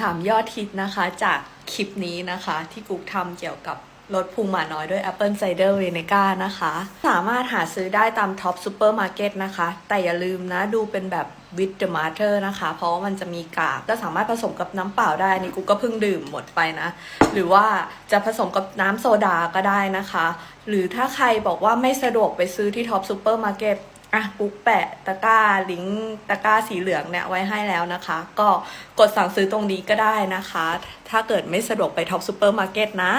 ถามยอดฮิตนะคะจากคลิปนี้นะคะที่กุ๊กทำเกี่ยวกับรสพุงหมาน้อยด้วย Apple Cider Vinegar นะคะ สามารถหาซื้อได้ตามท็อปซูเปอร์มาร์เก็ตนะคะ แต่อย่าลืมนะดูเป็นแบบ with the matter นะคะ เพราะว่ามันจะมีกากก็สามารถผสมกับน้ำเปล่าได้ นี่กุ๊กก็เพิ่งดื่มหมดไปนะ หรือว่าจะผสมกับน้ำโซดาก็ได้นะคะ หรือถ้าใครบอกว่าไม่สะดวกไปซื้อที่ท็อปซูเปอร์มาร์เก็ต อะปุ๊กแปะตะกร้าลิงก์ตะกร้าสีเหลืองเนี่ยไว้ให้แล้วนะคะ ก็กดสั่งซื้อตรงนี้ก็ได้นะคะ ถ้าเกิดไม่สะดวกไปท็อปซูเปอร์มาร์เก็ตนะ